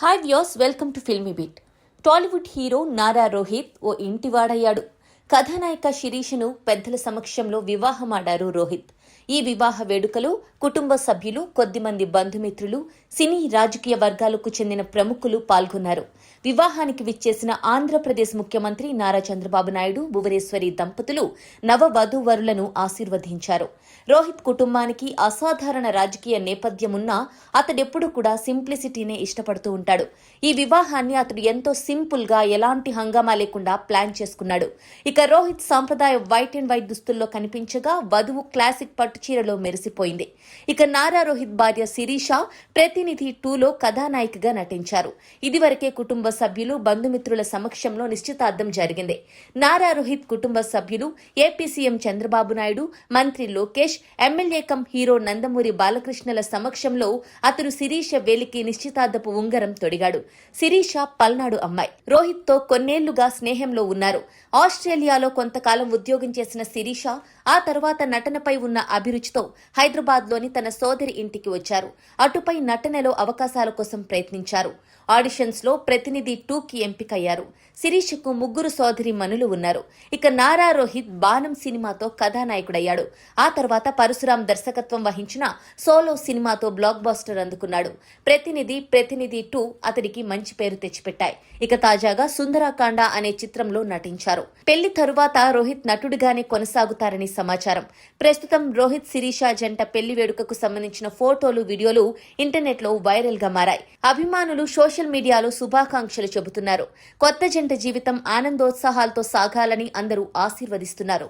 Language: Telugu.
Hi views welcome to Filmibeat Tollywood hero Nara Rohit ఓ ఇంటివాడయ్యాడు. కథానాయిక శిరీషను పెద్దల సమక్షంలో వివాహమాడారు రోహిత్. ఈ వివాహ వేడుకలో కుటుంబ సభ్యులు కొద్దిమంది బంధుమిత్రులు సినీ రాజకీయ వర్గాలకు చెందిన ప్రముఖులు పాల్గొన్నారు. వివాహానికి విచ్చేసిన ఆంధ్రప్రదేశ్ ముఖ్యమంత్రి నారా చంద్రబాబు నాయుడు భువనేశ్వరి దంపతులు నవ వధూవరులను ఆశీర్వదించారు. రోహిత్ కుటుంబానికి అసాధారణ రాజకీయ నేపథ్యమున్నా అతడెప్పుడు కూడా సింప్లిసిటీనే ఇష్టపడుతూ ఉంటాడు. ఈ వివాహాన్ని అతడు ఎంతో సింపుల్గా ఎలాంటి హంగామా లేకుండా ప్లాన్ చేసుకున్నాడు. ఇక రోహిత్ సాంప్రదాయ వైట్ అండ్ వైట్ దుస్తుల్లో కనిపించగా వధువు క్లాసిక్ పట్టు చీరలో మెరిసిపోయింది. ఇక నారా రోహిత్ భార్య శిరీష ప్రతినిధి టూలో కథానాయికగా నటించారు. ఇదివరకే కుటుంబ సభ్యులు బంధుమిత్రుల సమక్షంలో నిశ్చితార్థం జరిగింది. నారా రోహిత్ కుటుంబ సభ్యులు ఏపీ సీఎం చంద్రబాబు నాయుడు మంత్రి Lokesh MLA cum hero Nandamuri బాలకృష్ణల సమక్షంలో అతను శిరీష వేలికి నిశ్చితార్థపు ఉంగరం తొడిగాడు. శిరీష పల్నాడు అమ్మాయి. రోహిత్తో కొన్నేళ్ళుగా స్నేహంలో ఉన్నారు. ఆస్ట్రేలియాలో కొంతకాలం ఉద్యోగం చేసిన శిరీష ఆ తర్వాత నటనపై ఉన్న అభిరుచితో హైదరాబాద్లోని తన సోదరి ఇంటికి వచ్చారు. అటుపై నటనలో అవకాశాల కోసం ప్రయత్నించారు. ఆడిషన్స్లో ప్రతినిధి టూకి ఎంపికయ్యారు. శిరీష్కు ముగ్గురు సోదరి మనులు ఉన్నారు. ఇక నారా రోహిత్ బాణం సినిమాతో కథానాయకుడయ్యాడు. ఆ తర్వాత పరశురాం దర్శకత్వం వహించిన సోలో సినిమాతో బ్లాక్ బాస్టర్ అందుకున్నాడు. ప్రతినిధి ప్రతినిధి టూ అతడికి మంచి పేరు తెచ్చిపెట్టాయి. ఇక తాజాగా సుందరాకాండ అనే చిత్రంలో నటించారు. పెళ్ళి తరువాత రోహిత్ నటుడిగానే కొనసాగుతారని సమాచారం. ప్రస్తుతం రోహిత్ రోహిత్ శిరీష జంట పెళ్ళి వేడుకకు సంబంధించిన ఫోటోలు వీడియోలు ఇంటర్నెట్లో వైరల్గా మారాయి. అభిమానులు సోషల్ మీడియాలో శుభాకాంక్షలు చెబుతున్నారు. కొత్త జంట జీవితం ఆనందోత్సాహాలతో సాగాలని అందరూ ఆశీర్వదిస్తున్నారు.